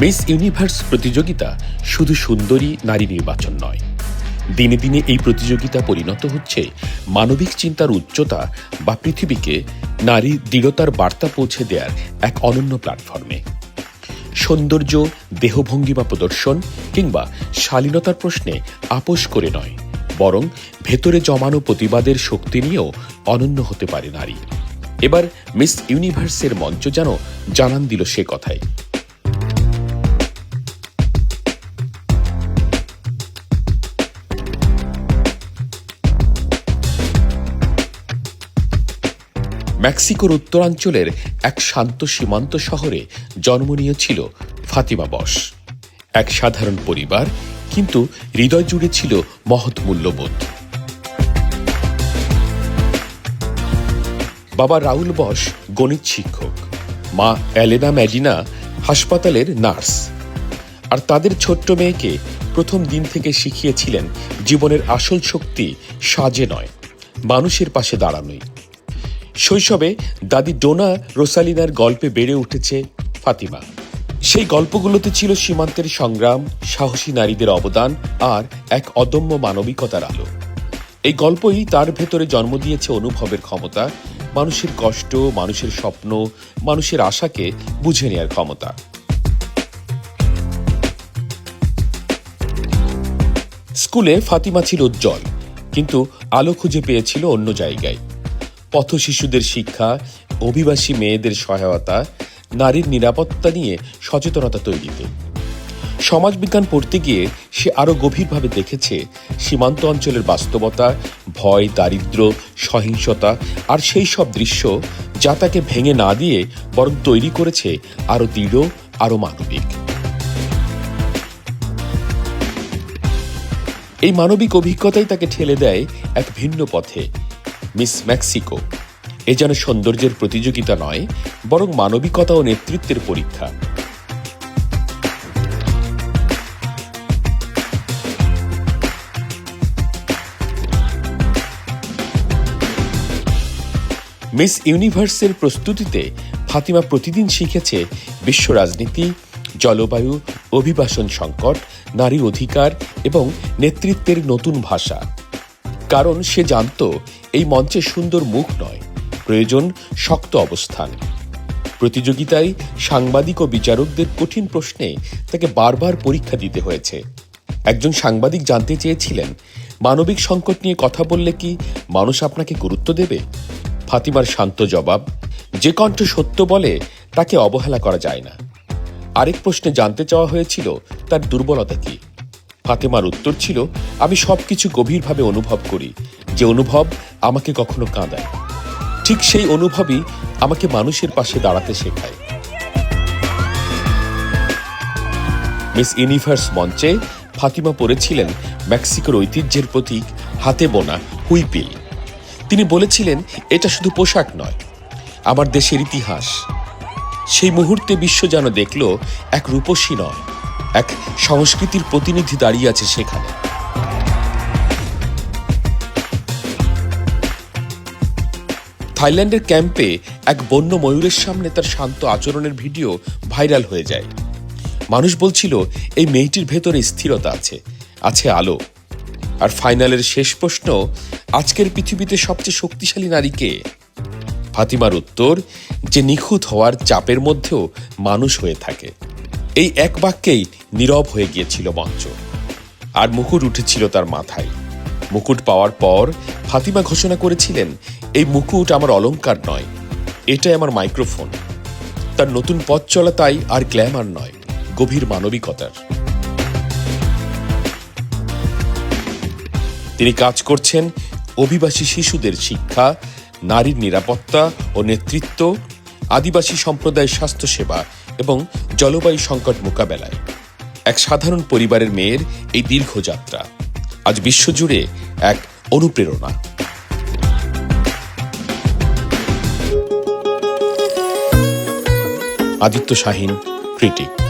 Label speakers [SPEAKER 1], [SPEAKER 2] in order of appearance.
[SPEAKER 1] Miss universe প্রতিযোগিতা শুধু সুন্দরী নারী নির্বাচন নয়। দিনে দিনে এই প্রতিযোগিতা পরিণত হচ্ছে মানবিক চিন্তার উচ্চতা বা পৃথিবীকে নারী দৃঢ়তার বার্তা পৌঁছে দেওয়ার এক অনন্য প্ল্যাটফর্মে। সৌন্দর্য দেহভঙ্গিমা প্রদর্শন কিংবা শালীনতার প্রশ্নে আপোষ করে নয়, বরং ভেতরে জমানো প্রতিবাদের শক্তি নিয়েও অনন্য হতে পারে নারী। এবার মিস ইউনিভার্সের মঞ্চ যেন জানান দিল সে কথাই। মেক্সিকোর উত্তরাঞ্চলের এক শান্ত সীমান্ত শহরে জন্ম নিয়েছিল ফাতিমা বস। এক সাধারণ পরিবার, কিন্তু হৃদয় জুড়ে ছিল মহৎ মূল্যবোধ। বাবা রাউল বস গণিত শিক্ষক, মা অ্যালেনা ম্যাডিনা হাসপাতালের নার্স। আর তাদের ছোট্ট মেয়েকে প্রথম দিন থেকে শিখিয়েছিলেন জীবনের আসল শক্তি সাজে নয়, মানুষের পাশে দাঁড়ানোই। শৈশবে দাদি ডোনা রোসালিনার গল্পে বেড়ে উঠেছে ফাতিমা। সেই গল্পগুলোতে ছিল সীমান্তের সংগ্রাম, সাহসী নারীদের অবদান আর এক অদম্য মানবিকতার আলো। এই গল্পই তার ভেতরে জন্ম দিয়েছে অনুভবের ক্ষমতা, মানুষের কষ্ট, মানুষের স্বপ্ন, মানুষের আশাকে বুঝে নেয়ার ক্ষমতা। স্কুলে ফাতিমা ছিল উজ্জ্বল, কিন্তু আলো খুঁজে পেয়েছিল অন্য জায়গায়। পথ শিশুদের শিক্ষা, অভিবাসী মেয়েদের সহায়তা, নারীর নিরাপত্তা নিয়ে সচেতনতা তৈরিতে। সমাজবিজ্ঞান পড়তে গিয়ে সে আরও গভীরভাবে দেখেছে সীমান্ত অঞ্চলের বাস্তবতা, ভয়, দারিদ্র, সহিংসতা আর সেই সব দৃশ্য যা তাকে ভেঙে না দিয়ে বরং তৈরি করেছে আরও দৃঢ়, আরও মানবিক। এই মানবিক অভিজ্ঞতাই তাকে ঠেলে দেয় এক ভিন্ন পথে। Miss Mexico. এ যেন সৌন্দর্যের প্রতিযোগিতা নয়, বরং মানবিকতা ও নেতৃত্বের পরীক্ষা। মিস ইউনিভার্সের প্রস্তুতিতে ফাতিমা প্রতিদিন শিখেছে বিশ্ব রাজনীতি, জলবায়ু, অভিবাসন সংকট নারী অধিকার এবং নেতৃত্বের নতুন ভাষা। কারণ সে জানত এই মঞ্চে সুন্দর মুখ নয়, প্রয়োজন শক্ত অবস্থান। প্রতিযোগিতায় সাংবাদিক ও বিচারকদের কঠিন প্রশ্নে তাকে বারবার পরীক্ষা দিতে হয়েছে। একজন সাংবাদিক জানতে চেয়েছিলেন, মানবিক সংকট নিয়ে কথা বললে কি মানুষ আপনাকে গুরুত্ব দেবে? ফাতিমার শান্ত জবাব, যে কণ্ঠ সত্য বলে তাকে অবহেলা করা যায় না। আরেক প্রশ্নে জানতে চাওয়া হয়েছিল, তার দুর্বলতা কি? ফাতেমার উত্তর ছিল, আমি সবকিছু গভীরভাবে অনুভব করি। যে অনুভব আমাকে কখনো কাঁদায়। ঠিক সেই অনুভবই আমাকে মানুষের পাশে দাঁড়াতে শেখায়। মিস ইউনিভার্স মঞ্চে ফাতিমা পড়েছিলেন মেক্সিকোর ঐতিহ্যের প্রতীক হাতে বোনা হুইপিল। তিনি বলেছিলেন, এটা শুধু পোশাক নয়, আমার দেশের ইতিহাস। সেই মুহূর্তে বিশ্ব যেন দেখল এক রূপসী নয়। এক সংস্কৃতির প্রতিনিধি দাঁড়িয়ে আছে সেখানে। থাইল্যান্ডের ক্যাম্পে এক বন্য ময়ূরের সামনে তার শান্ত আচরণের ভিডিও ভাইরাল হয়ে যায়। মানুষ বলছিল, এই মেয়েটির ভেতরে স্থিরতা আছে আছে আলো। আর ফাইনালের শেষ প্রশ্ন, আজকের পৃথিবীতে সবচেয়ে শক্তিশালী নারী কে? ফাতিমার উত্তর, যে নিখুঁত হওয়ার চাপের মধ্যেও মানুষ হয়ে থাকে। এই এক বাক্যেই নীরব হয়ে গিয়েছিল মঞ্চ। আর মুকুট উঠেছিল তার মাথায়। মুকুট পাওয়ার পর ফাতিমা ঘোষণা করেছিলেন, এই মুকুট আমার অলংকার নয়, এটাই আমার মাইক্রোফোন। তার নতুন পথ চলা তাই আর গ্ল্যামার নয়, গভীর মানবিকতার। তিনি কাজ করছেন অভিবাসী শিশুদের শিক্ষা, নারীর নিরাপত্তা ও নেতৃত্ব, আদিবাসী সম্প্রদায়ের স্বাস্থ্যসেবা এবং জলবায়ু সংকট মোকাবেলায়। এক সাধারণ পরিবারের মেয়ের এই দীর্ঘ যাত্রা আজ বিশ্বজুড়ে এক অনুপ্রেরণা। আদিত্য শাহীন, ক্রিটিক।